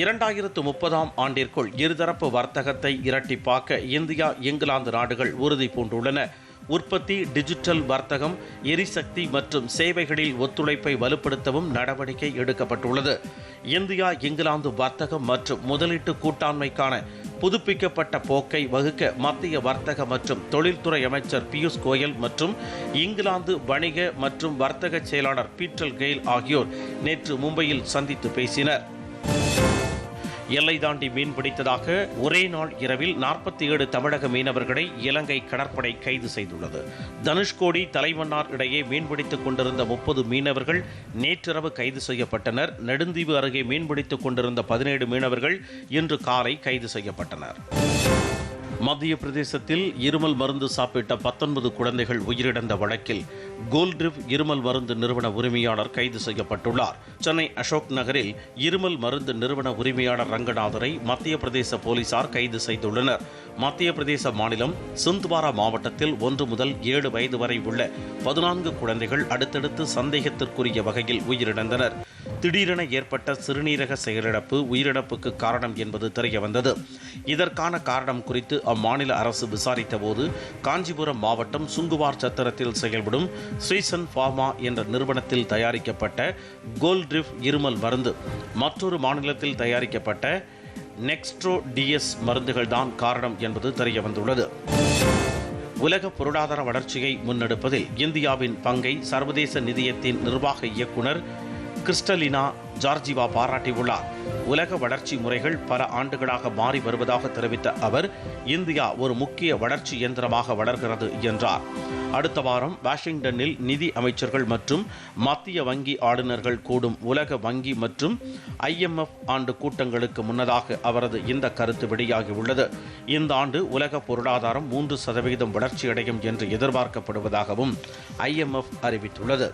இரண்டாயிரத்து முப்பதாம் ஆண்டிற்குள் இருதரப்பு வர்த்தகத்தை இரட்டிப்பாக்க இந்தியா இங்கிலாந்து நாடுகள் உறுதி பூண்டுள்ளன. உற்பத்தி டிஜிட்டல் வர்த்தகம் எரிசக்தி மற்றும் சேவைகளில் ஒத்துழைப்பை வலுப்படுத்தவும் நடவடிக்கை எடுக்கப்பட்டுள்ளது. இந்தியா இங்கிலாந்து வர்த்தகம் மற்றும் முதலீட்டு கூட்டாண்மைக்கான புதுப்பிக்கப்பட்ட போக்கை வகுக்க மத்திய வர்த்தக மற்றும் தொழில்துறை அமைச்சர் பியூஷ் கோயல் மற்றும் இங்கிலாந்து வணிக மற்றும் வர்த்தக செயலாளர் பீட்டர் கெயில் ஆகியோர் நேற்று மும்பையில் சந்தித்து பேசினர். எல்லை தாண்டி மீன் பிடித்ததாக ஒரே நாள் இரவில் நாற்பத்தி ஏழு தமிழக மீனவர்களை இலங்கை கடற்படை கைது செய்துள்ளது. தனுஷ்கோடி தலைமன்னார் இடையே மீன்பிடித்துக் கொண்டிருந்த முப்பது மீனவர்கள் நேற்றிரவு கைது செய்யப்பட்டனர். நெடுந்தீவு அருகே மீன்பிடித்துக் கொண்டிருந்த பதினேழு மீனவர்கள் இன்று காலை கைது செய்யப்பட்டனர். மத்திய பிரதேசத்தில் இருமல் மருந்து சாப்பிட்ட பத்தொன்பது குழந்தைகள் உயிரிழந்த வழக்கில் கோல்ட்ரிப் இருமல் மருந்து நிறுவன உரிமையாளர் கைது செய்யப்பட்டுள்ளார். சென்னை அசோக் நகரில் இருமல் மருந்து நிறுவன உரிமையாளர் ரங்கநாதரை மத்திய பிரதேச போலீசார் கைது செய்துள்ளனர். மத்திய பிரதேச மாநிலம் சிந்த்வாரா மாவட்டத்தில் ஒன்று முதல் ஏழு வயது வரை உள்ள பதினான்கு குழந்தைகள் அடுத்தடுத்து சந்தேகத்திற்குரிய வகையில் உயிரிழந்தனர். திடீரென ஏற்பட்ட சிறுநீரக செயலிழப்பு உயிரிழப்புக்கு காரணம் என்பது தெரியவந்தது. இதற்கான காரணம் குறித்து அம்மாநில அரசு விசாரித்தபோது காஞ்சிபுரம் மாவட்டம் சுங்குவார் சத்திரத்தில் செயல்படும் ஸ்ரீசன் ஃபார்மா என்ற நிறுவனத்தில் தயாரிக்கப்பட்ட கோல்ட்ரிஃப் இருமல் மருந்து மற்றொரு மாநிலத்தில் தயாரிக்கப்பட்ட நெக்ஸ்ட்ரோ டிஎஸ் மருந்துகள் தான் காரணம் என்பது தெரியவந்துள்ளது. உலக பொருளாதார வளர்ச்சியை முன்னெடுப்பதில் இந்தியாவின் பங்கை சர்வதேச நிதியத்தின் நிர்வாக இயக்குனர் கிறிஸ்டலினா ஜார்ஜிவா பாராட்டியுள்ளார். உலக வளர்ச்சி முறைகள் பல ஆண்டுகளாக மாறி வருவதாக தெரிவித்த அவர் இந்தியா ஒரு முக்கிய வளர்ச்சி இயந்திரமாக வளர்கிறது என்றார். அடுத்த வாரம் வாஷிங்டனில் நிதி அமைச்சர்கள் மற்றும் மத்திய வங்கி ஆளுநர்கள் கூடும் உலக வங்கி மற்றும் ஐஎம்எஃப் ஆண்டு கூட்டங்களுக்கு முன்னதாக அவரது இந்த கருத்து வெளியாகியுள்ளது. இந்த ஆண்டு உலக பொருளாதாரம் மூன்று சதவீதம் வளர்ச்சியடையும் என்று எதிர்பார்க்கப்படுவதாகவும் ஐஎம்எஃப் அறிவித்துள்ளது.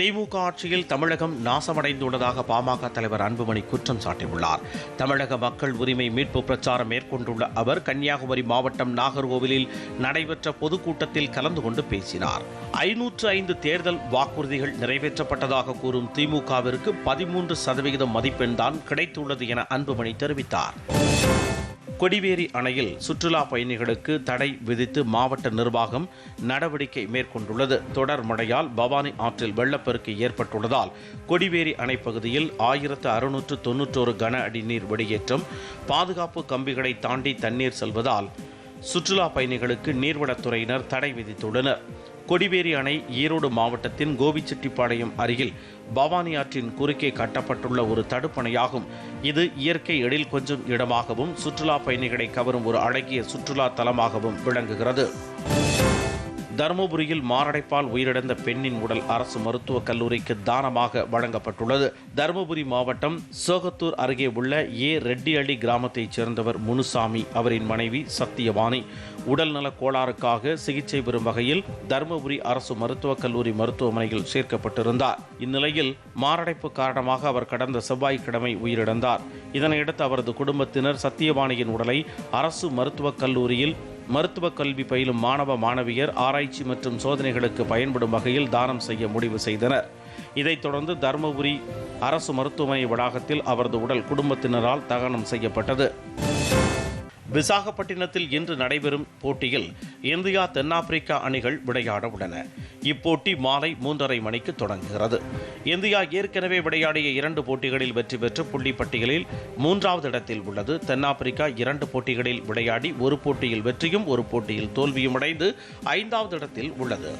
திமுக ஆட்சியில் தமிழகம் நாசமடைந்துள்ளதாக பாமக தலைவர் அன்புமணி குற்றம் சாட்டியுள்ளார். தமிழக மக்கள் உரிமை மீட்பு பிரச்சாரம் மேற்கொண்டுள்ள அவர் கன்னியாகுமரி மாவட்டம் நாகர்கோவிலில் நடைபெற்ற பொதுக்கூட்டத்தில் கலந்து கொண்டு பேசினார். ஐநூற்று ஐந்து தேர்தல் வாக்குறுதிகள் நிறைவேற்றப்பட்டதாக கூறும் திமுகவிற்கு பதிமூன்று சதவிகிதம் மதிப்பெண் தான் கிடைத்துள்ளது என அன்புமணி தெரிவித்தார். கொடிவேரி அணையில் சுற்றுலா பயணிகளுக்கு தடை விதித்து மாவட்ட நிர்வாகம் நடவடிக்கை மேற்கொண்டுள்ளது. தொடர் மழையால் பவானி ஆற்றில் வெள்ளப்பெருக்கு ஏற்பட்டுள்ளதால் கொடிவேரி அணை பகுதியில் ஆயிரத்து அறுநூற்று தொன்னூற்றோரு கன அடி நீர் வெளியேற்றம் பாதுகாப்பு கம்பிகளை தாண்டி தண்ணீர் செல்வதால் சுற்றுலா பயணிகளுக்கு நீர்வளத்துறையினர் தடை விதித்துள்ளனர். கொடிவேரி அணை ஈரோடு மாவட்டத்தின் கோபிச்செட்டிப்பாளையம் அருகில் பவானி ஆற்றின் குறுக்கே கட்டப்பட்டுள்ள ஒரு தடுப்பணையாகும். இது இயற்கை எழில் கொஞ்சம் இடமாகவும் சுற்றுலா பயணிகளை கவரும் ஒரு அழகிய சுற்றுலா தலமாகவும் விளங்குகிறது. தருமபுரியில் மாரடைப்பால் உயிரிழந்த பெண்ணின் உடல் அரசு மருத்துவக் கல்லூரிக்கு தானமாக வழங்கப்பட்டுள்ளது. தருமபுரி மாவட்டம் சோகத்தூர் அருகே உள்ள ஏ. ரெட்டியள்ளி கிராமத்தைச் சேர்ந்தவர் முனுசாமி அவரின் மனைவி சத்தியவாணி. உடல்நல கோளாறுக்காக சிகிச்சை பெறும் வகையில் தருமபுரி அரசு மருத்துவக் கல்லூரி மருத்துவமனையில் சேர்க்கப்பட்டிருந்தார். இந்நிலையில் மாரடைப்பு காரணமாக அவர் கடந்த செவ்வாய்க்கிழமை உயிரிழந்தார். இதனையடுத்து அவரது குடும்பத்தினர் சத்தியவாணியின் உடலை அரசு மருத்துவக் கல்லூரியில் மருத்துவ கல்வி பயிலும் மாணவ மாணவியர் ஆராய்ச்சி மற்றும் சோதனைகளுக்கு பயன்படும் வகையில் தானம் செய்ய முடிவு செய்தனர். இதைத் தொடர்ந்து தருமபுரி அரசு மருத்துவமனை வளாகத்தில் அவரது உடல் குடும்பத்தினரால் தகனம் செய்யப்பட்டது. விசாகப்பட்டினத்தில் இன்று நடைபெறும் போட்டியில் இந்தியா தென்னாப்பிரிக்கா அணிகள் விளையாட உள்ளன. இப்போட்டி மாலை மூன்றரை மணிக்கு தொடங்குகிறது. இந்தியா ஏற்கனவே விளையாடிய இரண்டு போட்டிகளில் வெற்றி பெற்று புள்ளி பட்டியலில் மூன்றாவது இடத்தில் உள்ளது. தென்னாப்பிரிக்கா இரண்டு போட்டிகளில் விளையாடி ஒரு போட்டியில் வெற்றியும் ஒரு போட்டியில் தோல்வியும் அடைந்து ஐந்தாவது இடத்தில் உள்ளது.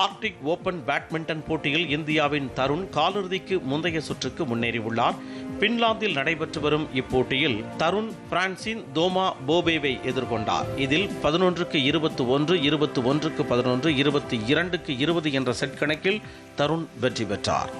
ஆர்க்டிக் ஓபன் பேட்மிண்டன் போட்டியில் இந்தியாவின் தருண் காலிறுதிக்கு முந்தைய சுற்றுக்கு முன்னேறியுள்ளார். பின்லாந்தில் நடைபெற்று வரும் இப்போட்டியில் தருண் பிரான்சின் தோமா போபேவை எதிர்கொண்டார். இதில் பதினொன்றுக்கு இருபத்தி ஒன்று இருபத்தி ஒன்றுக்கு பதினொன்று இருபத்தி இரண்டுக்கு இருபது என்ற செட் கணக்கில் தருண் வெற்றி பெற்றார்.